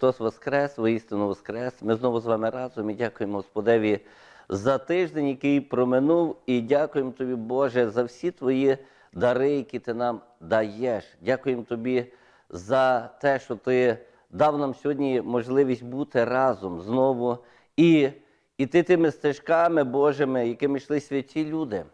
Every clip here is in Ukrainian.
Христос Воскрес, воістину Воскрес. Ми знову з вами разом і дякуємо Господеві за тиждень, який проминув, і дякуємо тобі, Боже, за всі твої дари, які ти нам даєш. Дякуємо тобі за те, що ти дав нам сьогодні можливість бути разом знову і іти тими стежками Божими, якими йшли святі люди.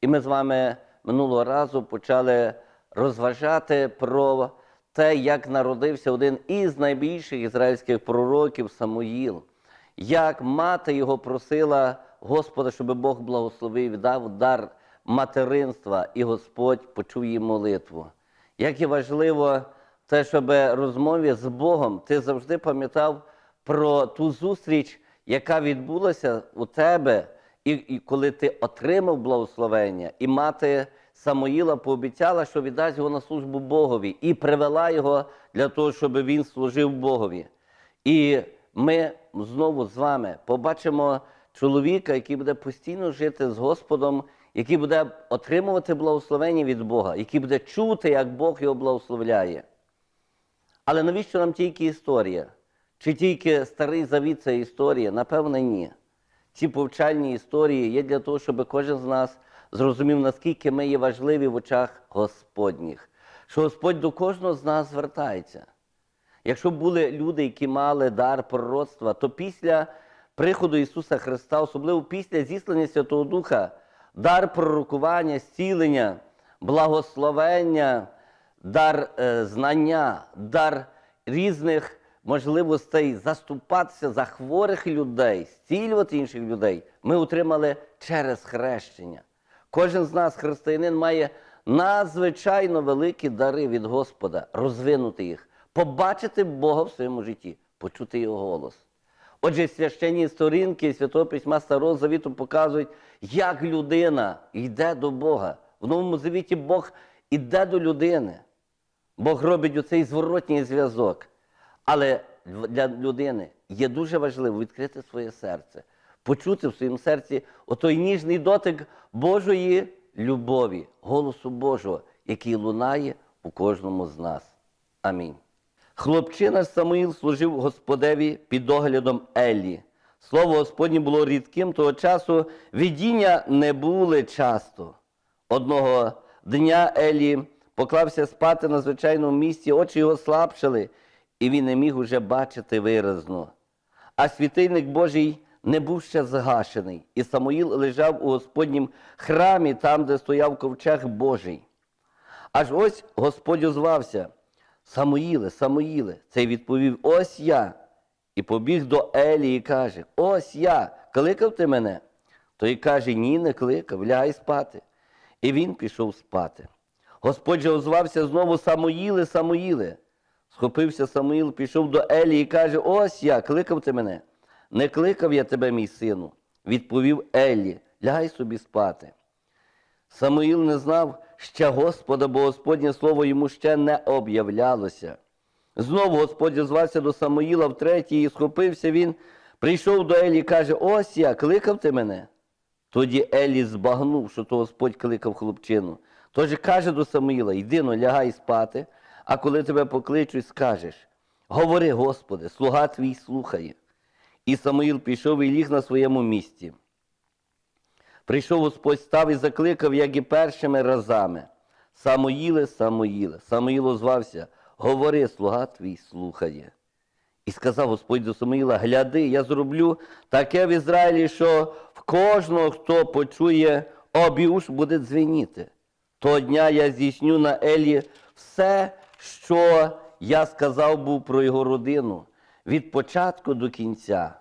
І ми з вами минулого разу почали розважати про те, як народився один із найбільших ізраїльських пророків Самуїл, як мати його просила Господа, щоб Бог благословив, дав дар материнства, і Господь почув її молитву. Як і важливо те, щоб розмові з Богом ти завжди пам'ятав про ту зустріч, яка відбулася у тебе, і, і коли ти отримав благословення, і мати Самоїла пообіцяла, що віддасть його на службу Богові, і привела його для того, щоб він служив Богові. І ми знову з вами побачимо чоловіка, який буде постійно жити з Господом, який буде отримувати благословення від Бога, який буде чути, як Бог його благословляє. Але навіщо нам тільки історія? Чи тільки старий завіт це історія? Напевне, ні. Ці повчальні історії є для того, щоб кожен з нас зрозумів, наскільки ми є важливі в очах Господніх, що Господь до кожного з нас звертається. Якщо були люди, які мали дар пророцтва, то після приходу Ісуса Христа, особливо після зіслання Святого Духа, дар пророкування, зцілення, благословення, дар е, знання, дар різних можливостей заступатися за хворих людей, зцілювати інших людей, ми отримали через хрещення. Кожен з нас, християнин, має надзвичайно великі дари від Господа, розвинути їх, побачити Бога в своєму житті, почути Його голос. Отже, священні сторінки Святого Письма Старого Завіту показують, як людина йде до Бога. В Новому Завіті Бог йде до людини. Бог робить оцей зворотній зв'язок. Але для людини є дуже важливо відкрити своє серце, почути в своєму серці отой ніжний дотик Божої любові, голосу Божого, який лунає у кожному з нас. Амінь. Хлопчина Самуїл служив Господеві під доглядом Еллі. Слово Господнє було рідким того часу, видіння не були часто. Одного дня Елі поклався спати на звичайному місці, очі його слабшали, і він не міг уже бачити виразно. А світильник Божий не був ще згашений, і Самуїл лежав у Господнім храмі, там, де стояв ковчег Божий. Аж ось Господь озвався. Самуїле, Самуїле, цей відповів: Ось я. І побіг до Елі і каже: Ось я, кликав ти мене. Той каже: Ні, не кликав, лягай спати. І він пішов спати. Господь же озвався знову Самуїле, Самуїле. Схопився Самуїл, пішов до Елі і каже: Ось я, кликав ти мене. Не кликав я тебе, мій сину, відповів Елі, лягай собі спати. Самуїл не знав ще Господа, бо Господнє слово йому ще не об'являлося. Знову Господь озвався до Самуїла втретє, і схопився він, прийшов до Елі і каже: Ось я, кликав ти мене. Тоді Елі збагнув, що то Господь кликав хлопчину. Тож каже до Самуїла: Йди но, лягай спати, а коли тебе покличуть, скажеш: Говори, Господи, слуга твій слухає. І Самуїл пішов і ліг на своєму місці. Прийшов Господь став і закликав, як і першими разами. Самоїле, Самоїле. Самоїл озвався, говори, слуга твій слухає. І сказав Господь до Самоїла, гляди, я зроблю таке в Ізраїлі, що в кожного, хто почує, обіуш буде дзвеніти. Того дня я здійсню на Елі все, що я сказав був про його родину, від початку до кінця.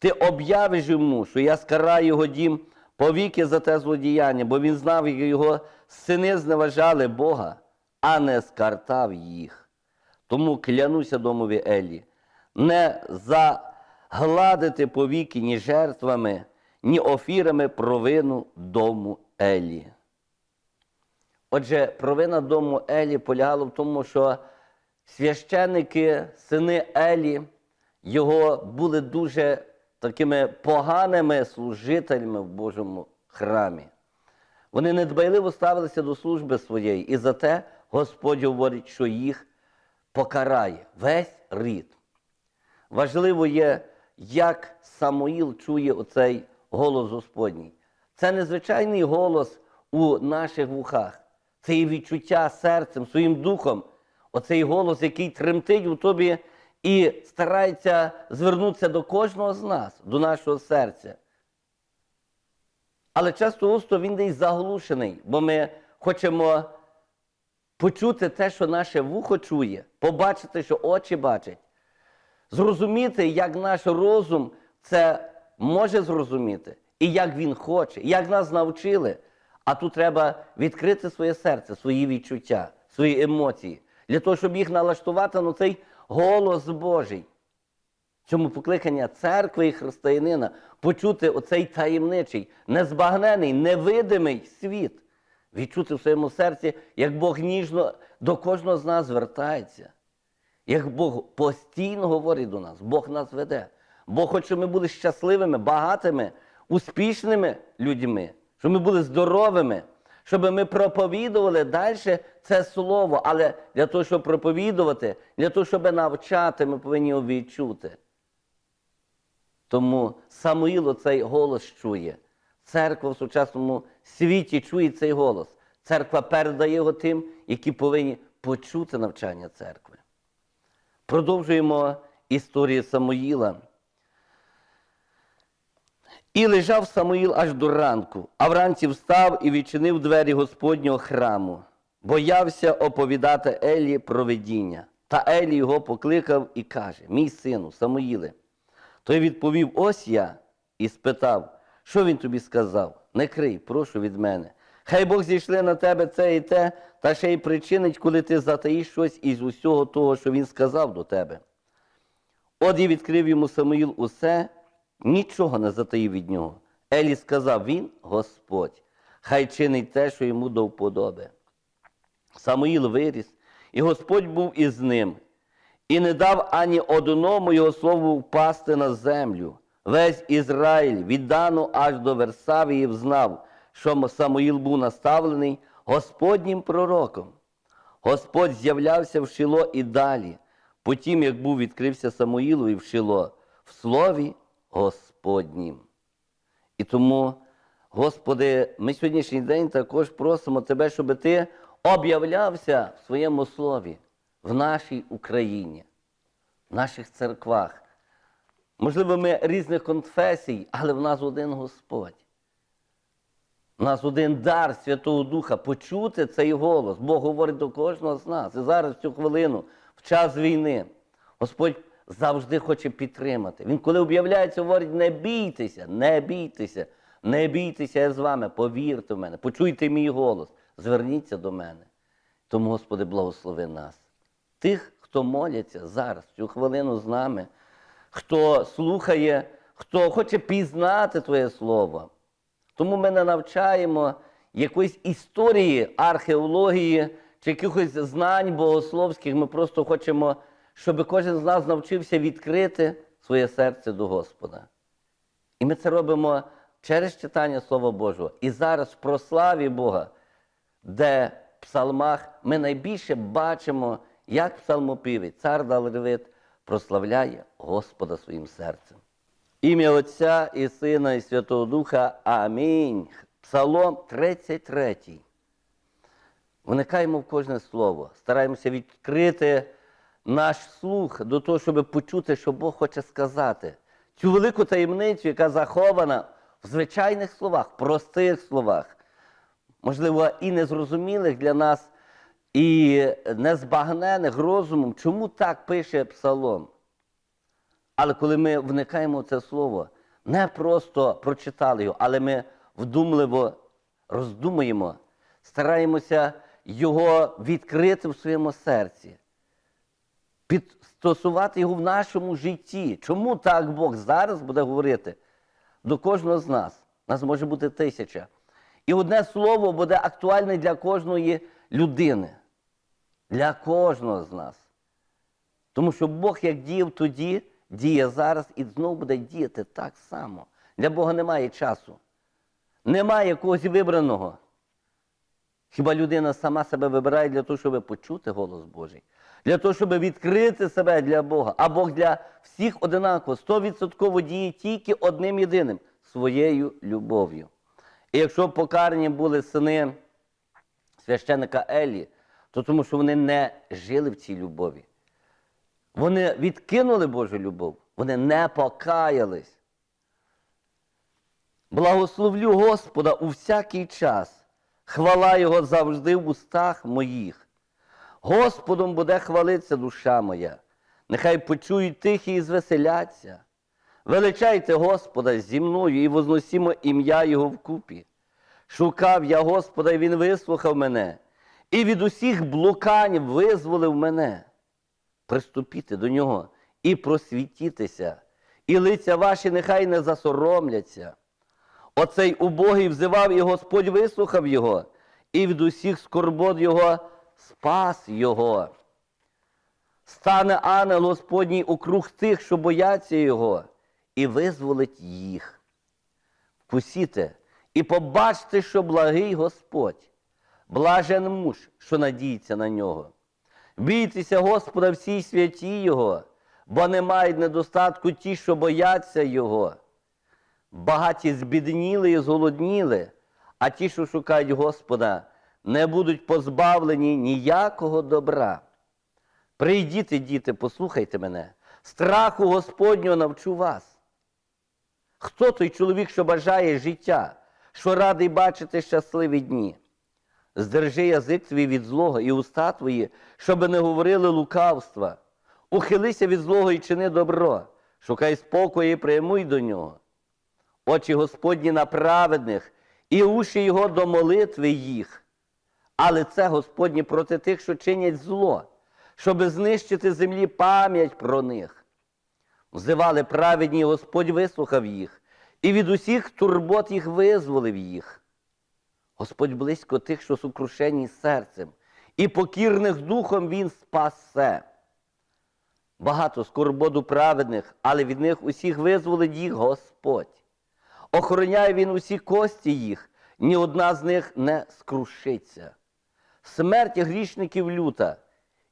Ти об'явиш йому, що я скараю його дім повіки за те злодіяння, бо він знав, як його сини зневажали Бога, а не скартав їх. Тому клянуся домові Елі, не загладити повіки ні жертвами, ні офірами провину дому Елі. Отже, провина дому Елі полягала в тому, що священники, сини Елі, його були дуже такими поганими служителями в Божому храмі. Вони недбайливо ставилися до служби своєї, і за те Господь говорить, що їх покарає весь рід. важливо є, як Самуїл чує оцей голос Господній. Це незвичайний голос у наших вухах. Це є відчуття серцем, своїм духом. Оцей голос, який тремтить у тобі і старається звернутися до кожного з нас, до нашого серця. Але часто густо він десь заглушений, бо ми хочемо почути те, що наше вухо чує, побачити, що очі бачать, зрозуміти, як наш розум це може зрозуміти, і як він хоче, як нас навчили. А тут треба відкрити своє серце, свої відчуття, свої емоції, для того, щоб їх налаштувати на цей голос Божий. В цьому покликання церкви і християнина почути оцей таємничий, незбагнений, невидимий світ, відчути в своєму серці, як Бог ніжно до кожного з нас звертається, як Бог постійно говорить до нас, Бог нас веде. Бог хоче, щоб ми були щасливими, багатими, успішними людьми, щоб ми були здоровими, щоб ми проповідували далі це слово. Але для того, щоб проповідувати, для того, щоб навчати, ми повинні його відчути. Тому Самуїл цей голос чує. Церква в сучасному світі чує цей голос. Церква передає його тим, які повинні почути навчання церкви. Продовжуємо історію Самуїла. І лежав Самуїл аж до ранку, а вранці встав і відчинив двері Господнього храму. Боявся оповідати Елі про видіння. Та Елі його покликав і каже: Мій сину, Самуїле. Той відповів: Ось я, і спитав, що він тобі сказав? Не крий, прошу від мене. Хай Бог зійшли на тебе це і те, та ще й причинить, коли ти затаїш щось із усього того, що він сказав до тебе. От і відкрив йому Самуїл усе, нічого не затаїв від нього. Елі сказав він, Господь, хай чинить те, що йому до вподоби. Самуїл виріс, і Господь був із ним, і не дав ані одному його слову впасти на землю. Весь Ізраїль від Дану аж до Версавії знав, що Самуїл був наставлений Господнім пророком. Господь з'являвся в Шило і далі, потім, як був відкрився Самуїлові в Шило, в слові Господнім. І тому, Господи, ми сьогоднішній день також просимо Тебе, щоб Ти об'являвся в своєму слові в нашій Україні, в наших церквах. Можливо, ми різних конфесій, але в нас один Господь. У нас один дар Святого Духа почути цей голос. Бог говорить до кожного з нас. І зараз в цю хвилину, в час війни, Господь завжди хоче підтримати. Він, коли об'являється, говорить: не бійтеся, не бійтеся, не бійтеся, я з вами, повірте в мене, почуйте мій голос, зверніться до мене. Тому, Господи, благослови нас. Тих, хто моляться зараз, цю хвилину з нами, хто слухає, хто хоче пізнати Твоє Слово. Тому ми не навчаємо якоїсь історії, археології чи якихось знань богословських. Ми просто хочемо, щоб кожен з нас навчився відкрити своє серце до Господа. І ми це робимо через читання Слова Божого. І зараз в прославі Бога, де в псалмах ми найбільше бачимо, як псалмопівець, цар Давид прославляє Господа своїм серцем. Ім'я Отця і Сина, і Святого Духа. Амінь. Псалом 33. Вникаємо в кожне слово, стараємося відкрити наш слух до того, щоб почути, що Бог хоче сказати. Цю велику таємницю, яка захована в звичайних словах, простих словах, можливо, і незрозумілих для нас, і незбагнених розумом, чому так пише Псалом. Але коли ми вникаємо в це слово, не просто прочитали його, але ми вдумливо роздумуємо, стараємося його відкрити в своєму серці, підстосувати його в нашому житті. Чому так Бог зараз буде говорити до кожного з нас? Нас може бути тисяча. І одне слово буде актуальне для кожної людини, для кожного з нас. Тому що Бог як діяв тоді, діє зараз і знову буде діяти так само. Для Бога немає часу. Немає якогось вибраного. Хіба людина сама себе вибирає для того, щоб почути голос Божий, для того, щоб відкрити себе для Бога, а Бог для всіх одинаково, стовідсотково діє тільки одним єдиним своєю любов'ю. І якщо покарані були сини священика Елі, то тому що вони не жили в цій любові. Вони відкинули Божу любов, вони не покаялись. Благословлю Господа у всякий час, хвала Його завжди в устах моїх. Господом буде хвалитися душа моя, нехай почують тихі і звеселяться. Величайте Господа зі мною і возносімо ім'я Його вкупі. Шукав я Господа, і Він вислухав мене, і від усіх блукань визволив мене. Приступіте до нього і просвітітеся, і лиця ваші нехай не засоромляться. Оцей убогий взивав, і Господь вислухав його, і від усіх скорбот його спас його. Стане ангел Господній округ тих, що бояться його, і визволить їх. Вкусіте і побачте, що благий Господь, блажен муж, що надіється на нього. Бійтеся Господа всій святі Його, бо не мають недостатку ті, що бояться Його. Багаті збідніли і зголодніли, а ті, що шукають Господа, не будуть позбавлені ніякого добра. Прийдіте, діти, послухайте мене, страху Господнього навчу вас. Хто той чоловік, що бажає життя, що радий бачити щасливі дні? Здержи язик твій від злого і уста твої, щоби не говорили лукавства. Ухилися від злого і чини добро, шукай спокою і прямуй до нього. Очі Господні на праведних, і уші Його до молитви їх. Але це Господні проти тих, що чинять зло, щоби знищити землі пам'ять про них. Взивали праведні, Господь вислухав їх, і від усіх турбот їх визволив їх. Господь близько тих, що сукрушені серцем, і покірних духом Він спасе. Багато скорботу праведних, але від них усіх визволить їх Господь. Охороняє Він усі кості їх, ні одна з них не скрушиться. Смерть грішників люта,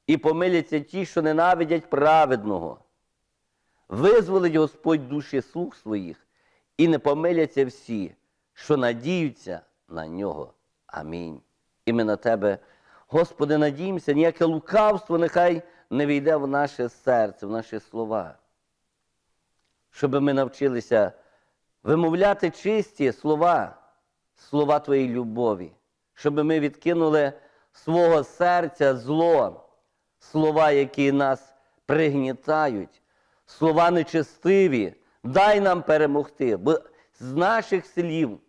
і помиляться ті, що ненавидять праведного. Визволить Господь душі слуг своїх, і не помиляться всі, що надіються на нього. Амінь. І ми на тебе, Господи, надіємося, ніяке лукавство нехай не війде в наше серце, в наші слова. Щоб ми навчилися вимовляти чисті слова, слова Твоєї любові, щоб ми відкинули свого серця зло, слова, які нас пригнітають, слова нечестиві, дай нам перемогти, бо з наших слів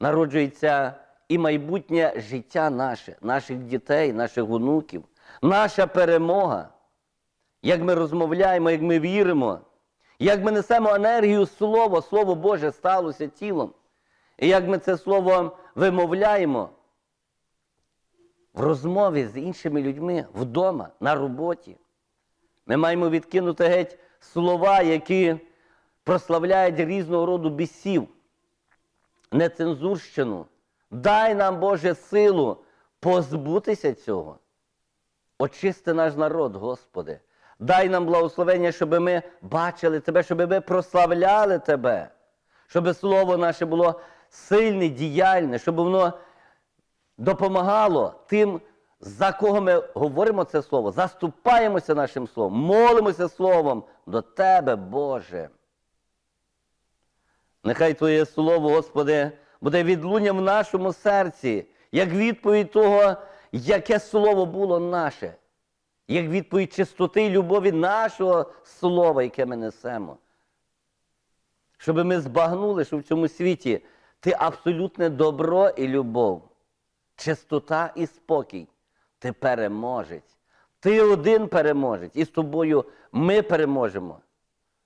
народжується і майбутнє життя наше, наших дітей, наших онуків, наша перемога. Як ми розмовляємо, як ми віримо, як ми несемо енергію Слова, Слово Боже сталося тілом. І як ми це слово вимовляємо в розмові з іншими людьми вдома, на роботі. Ми маємо відкинути геть слова, які прославляють різного роду бісів, нецензурщину. Дай нам, Боже, силу позбутися цього. Очисти наш народ, Господи. Дай нам благословення, щоб ми бачили Тебе, щоб ми прославляли Тебе, щоб слово наше було сильне, діяльне, щоб воно допомагало тим, за кого ми говоримо це слово, заступаємося нашим словом, молимося словом до Тебе, Боже. Нехай Твоє Слово, Господи, буде відлунням в нашому серці, як відповідь того, яке слово було наше, як відповідь чистоти і любові нашого слова, яке ми несемо. Щоб ми збагнули, що в цьому світі ти абсолютне добро і любов, чистота і спокій. Ти переможець. Ти один переможець, і з тобою ми переможемо.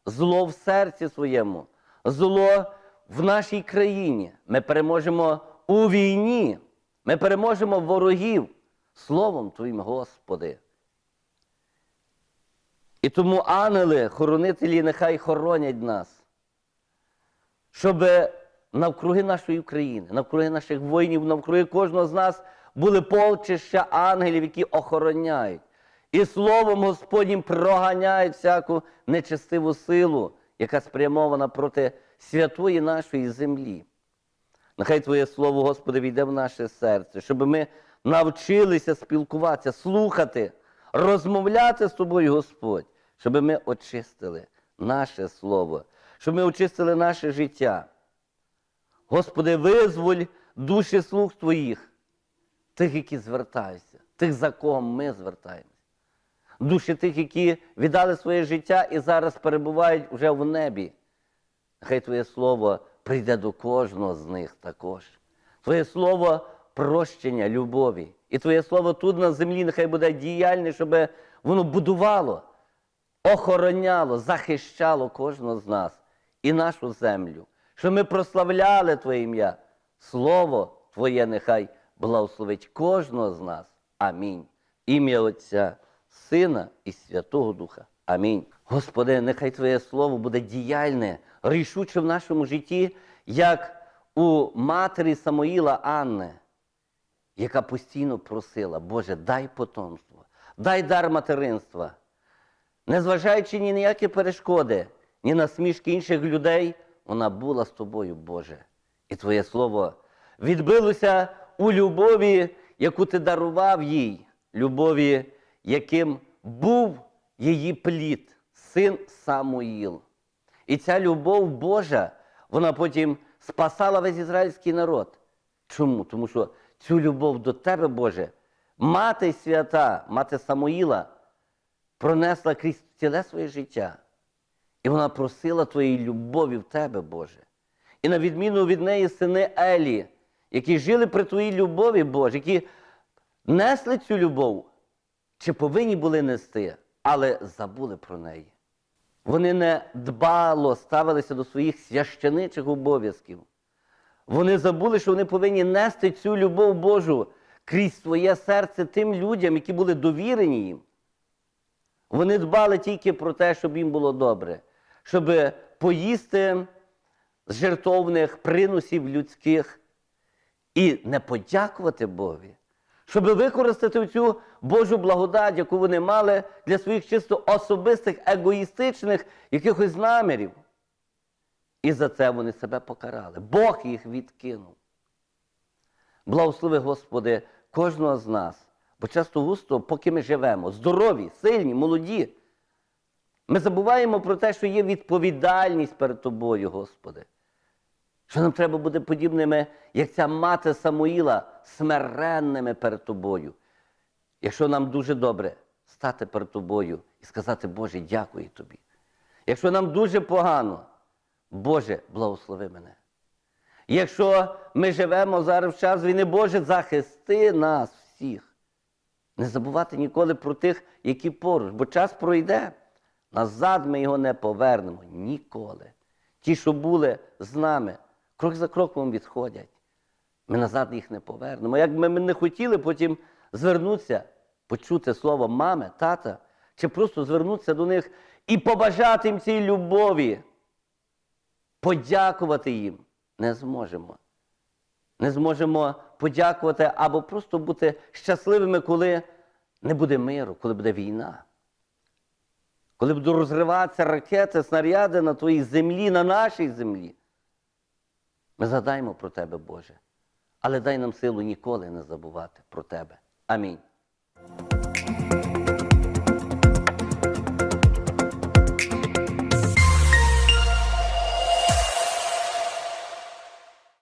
Зло в серці своєму, зло в нашій країні. Ми переможемо у війні. Ми переможемо ворогів Словом Твоїм, Господи. І тому ангели, хоронителі, нехай хоронять нас, щоб навкруги нашої України, навкруги наших воїнів, навкруги кожного з нас були полчища ангелів, які охороняють. І словом Господнім проганяють всяку нечестиву силу, яка спрямована проти святої нашої землі. Нехай Твоє Слово, Господи, війде в наше серце, щоб ми навчилися спілкуватися, слухати, розмовляти з Тобою, Господь, щоб ми очистили наше Слово, щоб ми очистили наше життя. Господи, визволь душі слуг Твоїх, тих, які звертаються, тих, за кого ми звертаємось. Душі тих, які віддали своє життя і зараз перебувають вже в небі. Хай Твоє Слово прийде до кожного з них також. Твоє Слово прощення, любові. І Твоє Слово тут на землі нехай буде діяльне, щоб воно будувало, охороняло, захищало кожного з нас і нашу землю, щоб ми прославляли Твоє ім'я. Слово Твоє нехай благословить кожного з нас. Амінь. Ім'я Отця, Сина і Святого Духа. Амінь. Господи, нехай Твоє Слово буде діяльне, рішуче в нашому житті, як у матері Самоїла Анни, яка постійно просила, Боже, дай потомство, дай дар материнства. Незважаючи ні на які перешкоди, ні на смішки інших людей, вона була з тобою, Боже. І Твоє Слово відбилося у любові, яку ти дарував їй, любові, яким був її плід, син Самуїл. І ця любов Божа, вона потім спасала весь ізраїльський народ. Чому? Тому що цю любов до тебе, Боже, мати свята, мати Самуїла, пронесла крізь ціле своє життя. І вона просила твоєї любові в тебе, Боже. І на відміну від неї сини Елі, які жили при твоїй любові, Боже, які несли цю любов, чи повинні були нести, але забули про неї. Вони не дбало ставилися до своїх священичих обов'язків. Вони забули, що вони повинні нести цю любов Божу крізь своє серце тим людям, які були довірені їм. Вони дбали тільки про те, щоб їм було добре, щоб поїсти з жертовних приносів людських і не подякувати Богові, щоб використати цю Божу благодать, яку вони мали для своїх чисто особистих, егоїстичних якихось намірів. І за це вони себе покарали. Бог їх відкинув. Благослови, Господи, кожного з нас. Бо часто густо, поки ми живемо, здорові, сильні, молоді, ми забуваємо про те, що є відповідальність перед Тобою, Господи. Що нам треба бути подібними, як ця мати Самуїла, смиренними перед Тобою. Якщо нам дуже добре стати перед Тобою і сказати, Боже, дякую Тобі. Якщо нам дуже погано, Боже, благослови мене. Якщо ми живемо зараз в час війни, Боже, захисти нас всіх. Не забувати ніколи про тих, які поруч, бо час пройде. Назад ми його не повернемо ніколи. Ті, що були з нами, крок за кроком відходять. Ми назад їх не повернемо. Як ми не хотіли потім звернутися, почути слово мами, тата, чи просто звернутися до них і побажати їм цієї любові, подякувати їм не зможемо. Не зможемо подякувати або просто бути щасливими, коли не буде миру, коли буде війна. Коли будуть розриватися ракети, снаряди на твоїй землі, на нашій землі. Ми згадаємо про тебе, Боже. Але дай нам силу ніколи не забувати про тебе. Амінь.